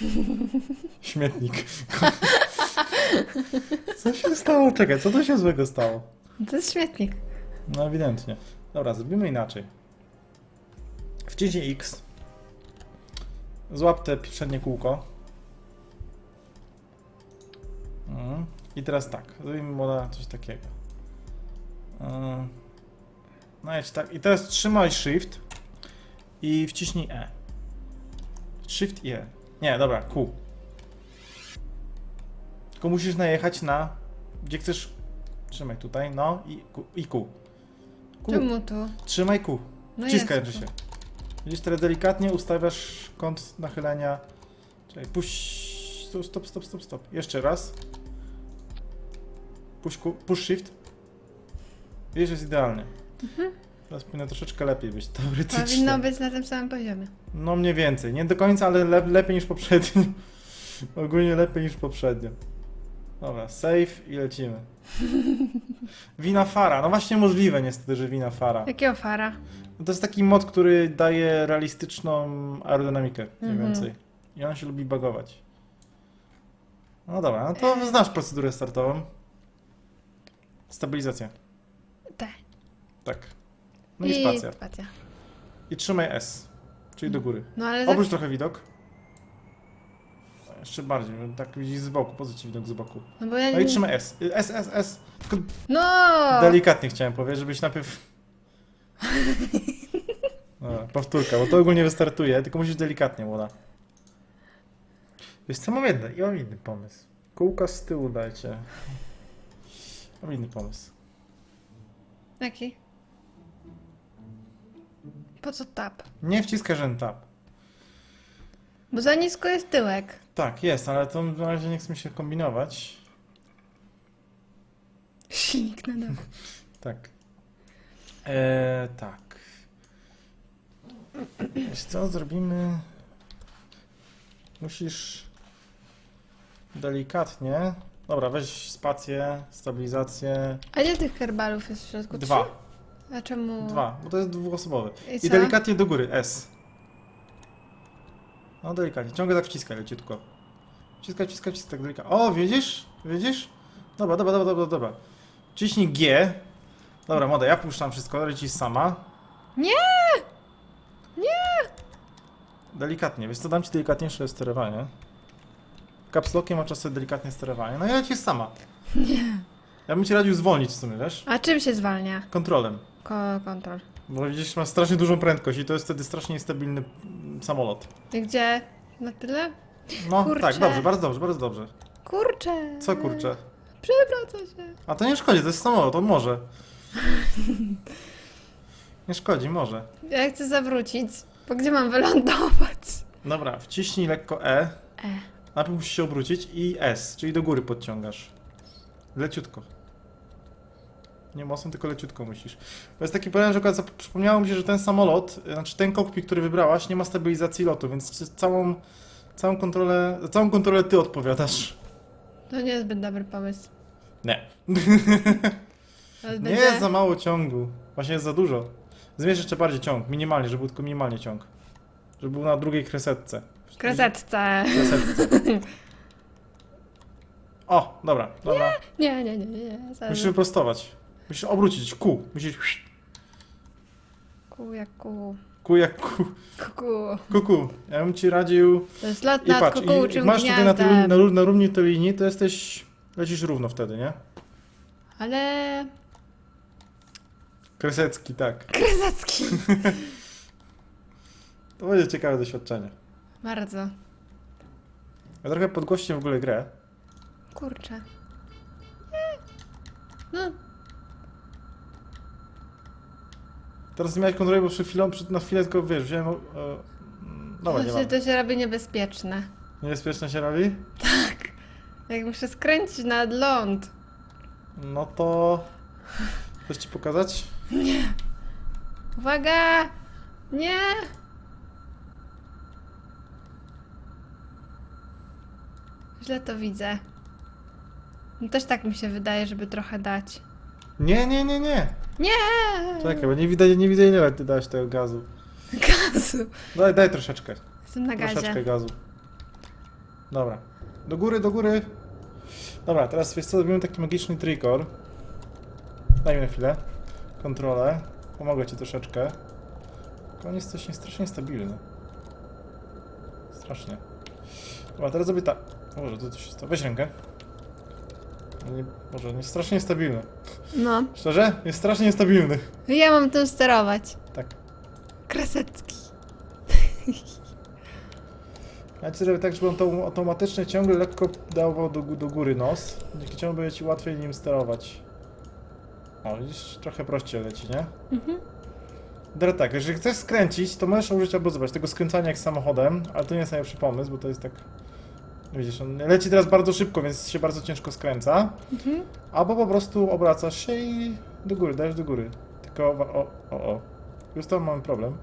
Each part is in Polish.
Śmietnik. Co się stało? Czekaj, co tu się złego stało? To jest śmietnik. No ewidentnie. Dobra, zrobimy inaczej. Wciśnij X. Złap te przednie kółko. Mhm. I teraz tak, zrobimy moda coś takiego. Yy. No jedź tak. I teraz trzymaj Shift i wciśnij E. Shift i E. Nie, dobra, Q. Tylko musisz najechać na gdzie chcesz. Trzymaj tutaj, no i Q. I Q. Q. Czemu tu? Trzymaj Q. No Wciskaj jest się. Widzisz, teraz delikatnie ustawiasz kąt nachylenia. Czekaj, puść. Stop, stop, stop, stop. Jeszcze raz. Push, Q, push shift. Widzisz, jest idealnie. Teraz powinno troszeczkę lepiej być, teoretycznie. Powinno być na tym samym poziomie. No mniej więcej. Nie do końca, ale le lepiej niż poprzednio. Ogólnie lepiej niż poprzednio. Dobra, save i lecimy. Wina Fara. No właśnie możliwe niestety, że wina Fara. Jakiego fara? No To jest taki mod, który daje realistyczną aerodynamikę mniej Mhm. więcej. I on się lubi bagować. No dobra, no to znasz procedurę startową. Stabilizacja. Te. Tak. No i spacja. spacja. I trzymaj S, czyli do góry. No ale... Obróć trochę widok. Jeszcze bardziej, bo tak widzisz z boku, po co ci widok z boku? No bo ja No i nie... trzymaj S. Y, S, S, S. Tylko No! delikatnie chciałem powiedzieć, żebyś najpierw... Dobra, powtórka, bo to ogólnie wystartuje, tylko musisz delikatnie, młoda. Wiesz co, mam jedno, i mam inny pomysł. Kółka z tyłu dajcie. Mam inny pomysł. Jaki? Po co tap? Nie wciskaj żen tab. Bo za nisko jest tyłek. Tak, jest, ale to na razie nie chcę się kombinować. Silnik na dole. Tak. Eee, tak. Wiesz co, zrobimy... Musisz delikatnie... Dobra, weź spację, stabilizację. A ile tych kerbalów jest w środku? Dwa. Trzy? A czemu? Dwa, bo to jest dwuosobowy. I, I co? delikatnie do góry, S. No delikatnie, ciągle tak wciskaj leciutko. Wciskaj, wciskaj, wciskaj, tak delikatnie. O, widzisz? Widzisz? Dobra, dobra, dobra, dobra, dobra. Ciśnij G. Dobra, moda, ja puszczam wszystko, lecisz sama. Nie! Nie! Delikatnie, wiesz co, dam ci delikatniejsze sterowanie. Capslockiem masz czasem delikatnie sterowanie, no i lecisz sama. Nie. Ja bym ci radził zwolnić w sumie, wiesz? A czym się zwalnia? Kontrolem. Ko kontrol. Bo widzisz, masz strasznie dużą prędkość i to jest wtedy strasznie niestabilny mm, samolot. I gdzie? Na tyle? No Kurczę. tak, dobrze, bardzo dobrze, bardzo dobrze. Kurczę. Co kurczę? Przewraca się. A to nie szkodzi, to jest samolot, on może. Nie szkodzi, może. Ja chcę zawrócić. Bo gdzie mam wylądować? Dobra, wciśnij lekko E. E. Najpierw musisz się obrócić i S, czyli do góry podciągasz. Leciutko. Nie mocno, tylko leciutko musisz. Bo jest taki problem, że akurat przypomniało mi się, że ten samolot, znaczy ten kokpit, który wybrałaś, nie ma stabilizacji lotu, więc całą, całą kontrolę, za całą kontrolę ty odpowiadasz. To nie jest zbyt dobry pomysł. Nie. Nie jest za mało ciągu. Właśnie jest za dużo. Zmierz jeszcze bardziej ciąg, minimalnie, żeby był tylko minimalnie ciąg. Żeby był na drugiej kresetce. Kresetce. Kresetce. O, dobra, dobra. Nie, nie, nie, nie. Zaraz. Musisz wyprostować. Musisz obrócić kół. Musisz Ku jak ku. kół jak kół. Kuku. Kuku. Ja bym ci radził. To jest lot I nad patrz, i kukułczym jak masz tutaj na, tej, na, na równi tej linii, to jesteś. Lecisz równo wtedy, nie? Ale... Kresecki, tak. Krezacki. To będzie ciekawe doświadczenie. Bardzo. Ja trochę podgłośnie w ogóle grę. Kurczę. No, Teraz nie miałeś kontroli, bo przed chwilą, przed, na chwilę tylko wiesz, wziąłem. E, dobra, to nie się, mam. to się robi niebezpieczne. Niebezpieczne się robi? Jak muszę skręcić nad ląd. No to. Chcesz ci pokazać? Uwaga! Nie! Źle to widzę. No też tak mi się wydaje, żeby trochę dać. Nie, nie, nie, nie. Nie! Czekaj, bo nie widać, nie widzę ile ty dałeś tego gazu. Gazu. Daj, daj troszeczkę. Jestem na gazie. Troszeczkę gazu. Dobra. Do góry, do góry. Dobra, teraz wiesz co, zrobimy taki magiczny trikor. Daj mi na chwilę. Kontrolę. Pomogę ci troszeczkę. Tylko on jest coś nie- strasznie stabilny. Strasznie. Dobra, teraz zrobię tak. Może to coś jest to. Weź rękę. Nie, może on jest strasznie niestabilny. No. Szczerze? Jest strasznie niestabilny. Ja mam tym sterować. Tak. Krasecki. Ja ci zrobię tak, żeby on to automatycznie ciągle lekko dawał do, gó- do góry nos. Dzięki czemu będzie ci łatwiej nim sterować. O, widzisz, trochę prościej leci, nie? Mhm. Teraz tak, jeżeli chcesz skręcić, to możesz użyć albo zobacz, tego skręcania jak samochodem, ale to nie jest najlepszy pomysł, bo to jest tak... Widzisz, on leci teraz bardzo szybko, więc się bardzo ciężko skręca. Mhm. Albo po prostu obracasz się i do góry, dajesz do góry. Tylko, o, o, o. Już tam mamy problem.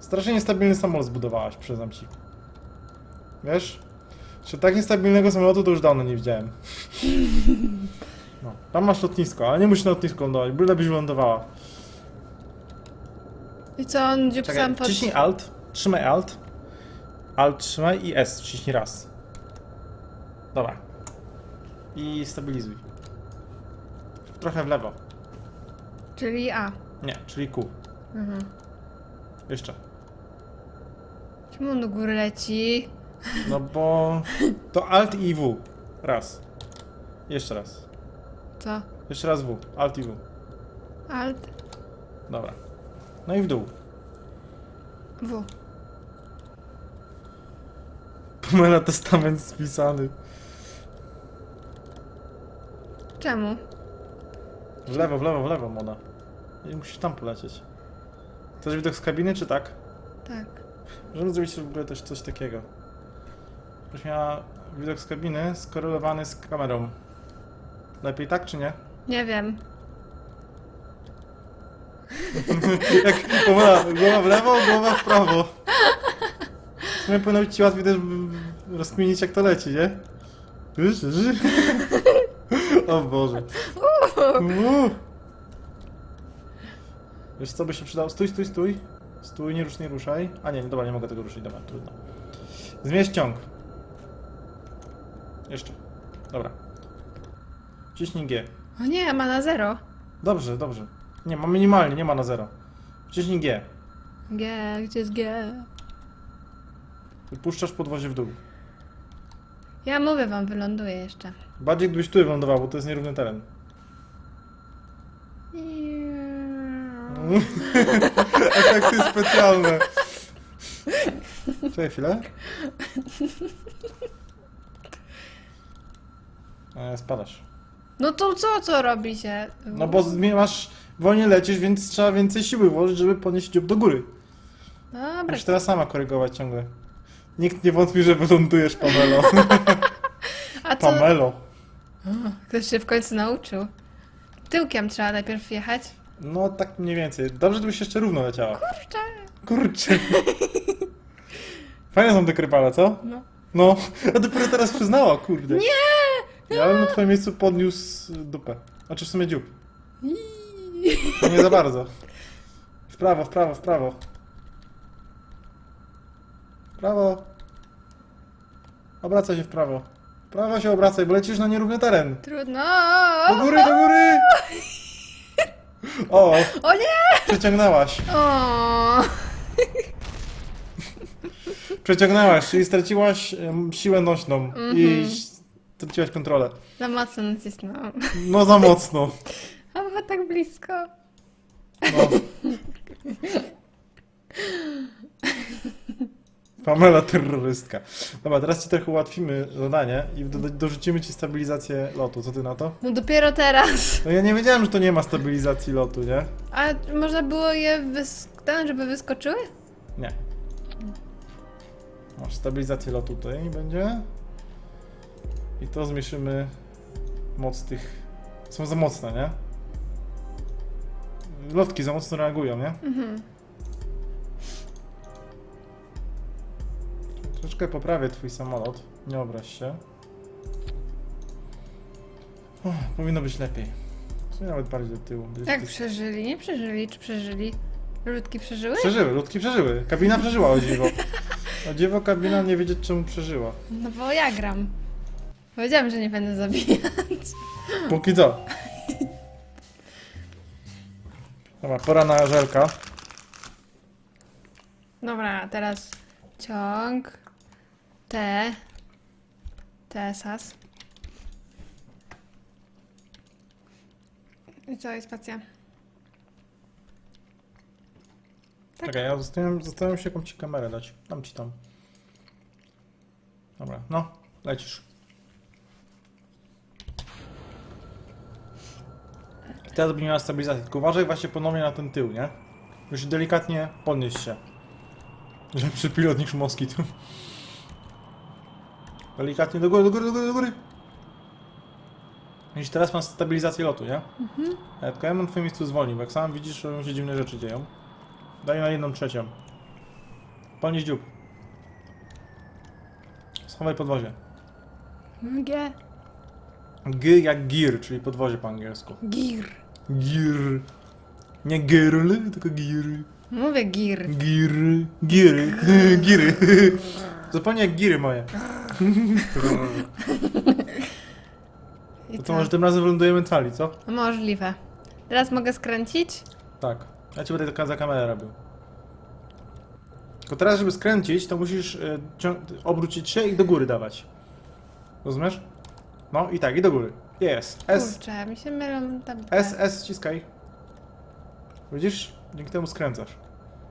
Strasznie niestabilny samolot zbudowałaś, przyznam ci. Wiesz? Czy tak niestabilnego samolotu to już dawno nie widziałem. No, tam masz lotnisko, ale nie musisz na lotnisko lądować, byle byś lądowała. I co, on dziób sam pod... ciśnij Alt, trzymaj Alt. Alt trzymaj i S, ciśnij raz. Dobra. I stabilizuj. Trochę w lewo. Czyli A. Nie, czyli Q. Mhm. Jeszcze. Czemu on do góry leci? No bo to Alt i W. Raz. Jeszcze raz. Co? Jeszcze raz W. Alt i W. Alt. Dobra. No i w dół. W. Pomyla testament spisany. Czemu? W lewo, w lewo, w lewo, moda. I musisz tam polecieć. Chcesz widok z kabiny, czy tak? Tak. Możemy zrobić w ogóle też coś takiego. Byś miała widok z kabiny skorelowany z kamerą. Lepiej tak, czy nie? Nie wiem. Jak głowa, głowa w lewo, głowa w prawo. W sumie powinno być ci łatwiej też rozkminić jak to leci, nie? O Boże. Uuu. Wiesz co by się przydało? Stój, stój, stój. Stój, nie rusz, nie ruszaj. A nie, dobra, nie mogę tego ruszyć, dobra, trudno. Zmieść ciąg. Jeszcze. Dobra. Wciśnij G. O nie, ma na zero. Dobrze, dobrze. Nie, ma minimalnie, nie ma na zero. Wciśnij G. G, gdzie jest G? Wypuszczasz podwozie w dół. Ja mówię wam, wyląduję jeszcze. Bardziej gdybyś tu wylądował, bo to jest nierówny teren. Efekty specjalne. Czekaj chwilę. E, spadasz. No to co, co robicie? No bo masz... Wolniej lecisz, więc trzeba więcej siły włożyć, żeby podnieść dziób do góry. Dobra, Musisz teraz sama korygować ciągle. Nikt nie wątpi, że wylądujesz, Pamelo. a co? Pamelo. Ktoś się w końcu nauczył. Tyłkiem trzeba najpierw jechać. No tak mniej więcej. Dobrze, gdybyś jeszcze równo leciała. Kurczę. Kurczę. Fajne są te krypale, co? No. No, a dopiero teraz przyznała, kurde. Nie! Ja bym na twoim miejscu podniósł dupę. Znaczy w sumie dziób. To nie za bardzo. W prawo, w prawo, w prawo. W prawo. Obracaj się w prawo. W prawo się obracaj, bo lecisz na nierówny teren. Trudno. Do góry, do góry! O, O nie! przeciągnęłaś. O! Przeciągnęłaś, czyli straciłaś em, siłę nośną i Mhm. straciłaś kontrolę. Za mocno nacisnąłam. No za mocno. A było tak blisko. No. Pamela terrorystka. Dobra, teraz ci trochę ułatwimy zadanie i do, do, dorzucimy ci stabilizację lotu. Co ty na to? No dopiero teraz. No ja nie wiedziałem, że to nie ma stabilizacji lotu, nie? A można było je wys... ten, żeby wyskoczyły? Nie. Masz stabilizację lotu tutaj będzie. I to zmniejszymy moc tych... Są za mocne, nie? Lotki za mocno reagują, nie? Mhm. Troszeczkę poprawię twój samolot. Nie obraź się. Uff, powinno być lepiej. Sumie nawet bardziej do tyłu. Jak przeżyli? Nie przeżyli, czy przeżyli? Ludki przeżyły? Przeżyły, ludki przeżyły. Kabina przeżyła o dziwo. A dziewo kabina nie wiedzieć czemu przeżyła. No bo ja gram. Powiedziałam, że nie będę zabijać. Póki co. Dobra, pora na żelka. Dobra, teraz ciąg. T. T, sas. I co, i spacja. Tak. Czekaj, ja zastanawiam się, jaką ci kamerę dać. Dam ci tam. Dobra, no, lecisz. Teraz będzie miała stabilizację, tylko uważaj właśnie ponownie na ten tył, nie? Musisz delikatnie podnieść się. Lepszy pilot niż moskit. Delikatnie do góry, do góry, do góry, do góry. Widzisz, teraz masz stabilizację lotu, nie? Mhm. Tylko ja bym na twoim miejscu zwolnił, bo jak sam widzisz, że się dziwne rzeczy dzieją. Daj na jedną trzecią. Podnieś dziób. Schowaj podwozie. G. G jak gir, czyli podwozie po angielsku. Gir. Gir. Nie girl, tylko gir. Mówię gir. Gir. Giry. Giry. Zupełnie jak giry moje. I To co? co, może tym razem wylądujemy cali, co? Możliwe. Teraz mogę skręcić? Tak. Ja ci będę tylko za kamerę robił. Tylko teraz, żeby skręcić, to musisz y, cią- obrócić się i do góry dawać. Rozumiesz? No i tak, i do góry. Jest. S. Kurczę, mi się mylą tam. S, S, ściskaj. Widzisz? Dzięki temu skręcasz.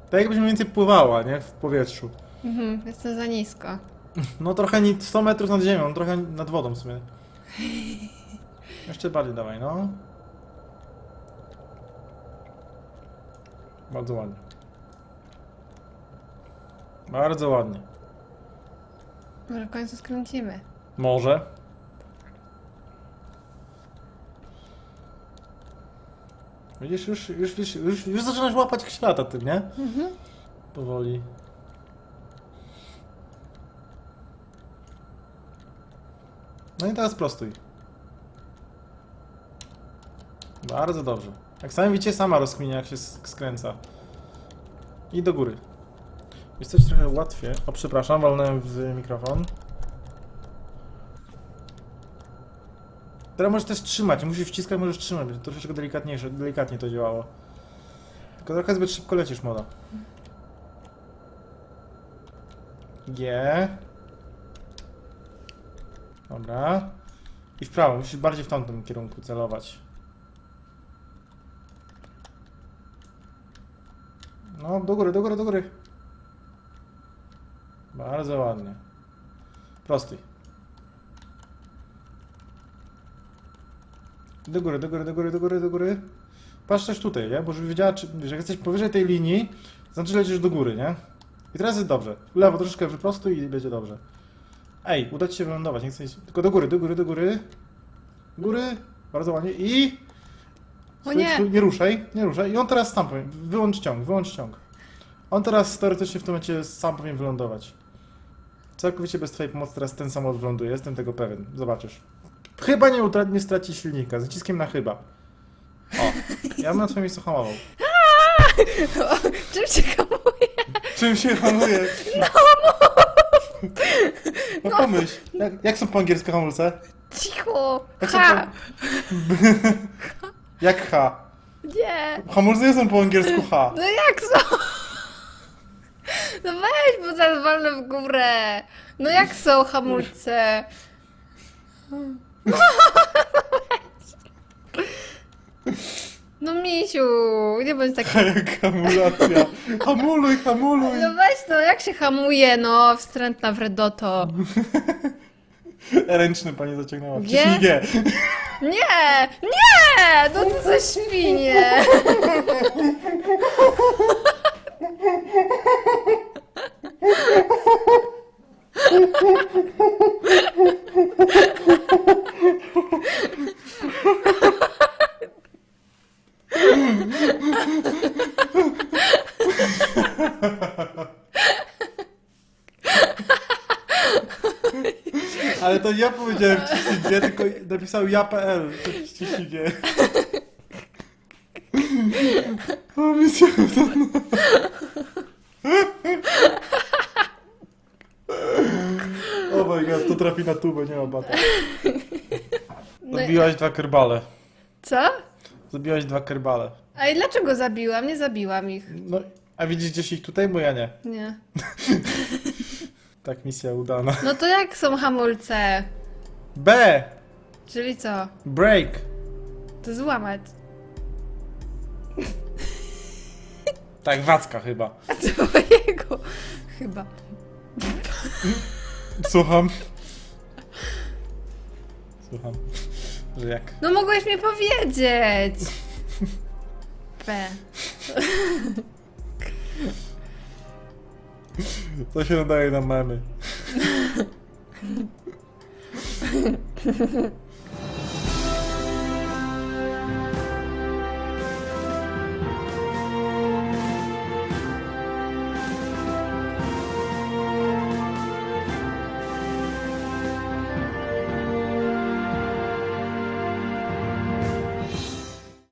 Tak jakbyś mniej więcej pływała, nie? W powietrzu. Mhm, jestem za nisko. No trochę nie 100 metrów nad ziemią, trochę nad wodą w sumie. Jeszcze bardziej dawaj, no. Bardzo ładnie. Bardzo ładnie. Może w końcu skręcimy. Może. Widzisz, już, już, już, już, już zaczynasz łapać świata tym, nie? Mhm. Powoli. No i teraz prostuj. Bardzo dobrze. Jak sami widzicie, sama rozkminia jak się sk- skręca. I do góry. Jest coś trochę łatwiej. O, przepraszam, walnąłem w mikrofon. Teraz możesz też trzymać, musisz wciskać, możesz trzymać, będzie troszeczkę delikatniejsze, delikatnie to działało. Tylko trochę zbyt szybko lecisz, moda. G. Dobra. I w prawo, musisz bardziej w tamtym kierunku celować. No, do góry, do góry, do góry. Bardzo ładnie. Prosty. Do góry, do góry, do góry, do góry, do góry. Patrz też tutaj, nie? Bo żeby wiedziała, czy, że jak jesteś powyżej tej linii, znaczy lecisz do góry, nie? I teraz jest dobrze. W lewo troszeczkę wyprostuj i będzie dobrze. Ej, uda ci się wylądować, nie chcę iść. Tylko do góry, do góry, do góry. Góry. Bardzo ładnie. I... Stój, nie! stój, nie ruszaj, nie ruszaj. I on teraz sam powinien... Wyłącz ciąg, wyłącz ciąg. On teraz teoretycznie w tym momencie sam powinien wylądować. Całkowicie bez twojej pomocy teraz ten samolot wyląduje, jestem tego pewien. Zobaczysz. Chyba nie, utra- nie straci silnika, z naciskiem na chyba. O, ja bym na twoim miejscu hamował. Czym się hamuje? Czym się hamuje? No, no pomyśl, jak, jak są po angielsku hamulce? Cicho! Jak są Ha! po... Jak H? Nie! Hamulce nie są po angielsku H. No jak są? No weź, bo zaraz walnę w górę. No jak są hamulce? No misiu, nie bądź taki... Hamulacja. Hamuluj, hamuluj. No weź no, jak się hamuje, no, wstrętna wredoto. Ręczny pani zaciągnęła. G? Wciśnij G. Nie! Nie! No to za świnie! Ale to ja powiedziałem wciśnij G, tylko napisał ja.pl. To Wciśnij G. O, misja udana. trafi na tubę, nie ma bata. No i- Zabiłaś dwa kerbale. Co? Zabiłaś dwa kerbale. A i dlaczego zabiłam? Nie zabiłam ich. No, a widzisz gdzieś ich tutaj, bo ja nie. Nie. Tak, misja udana. No to jak są hamulce? B! Czyli co? Break! To złamać. Tak, Wacka chyba. A to mojego. Chyba. Słucham. Słucham. Że jak? No mogłeś mi powiedzieć. P. To się nadaje na memy.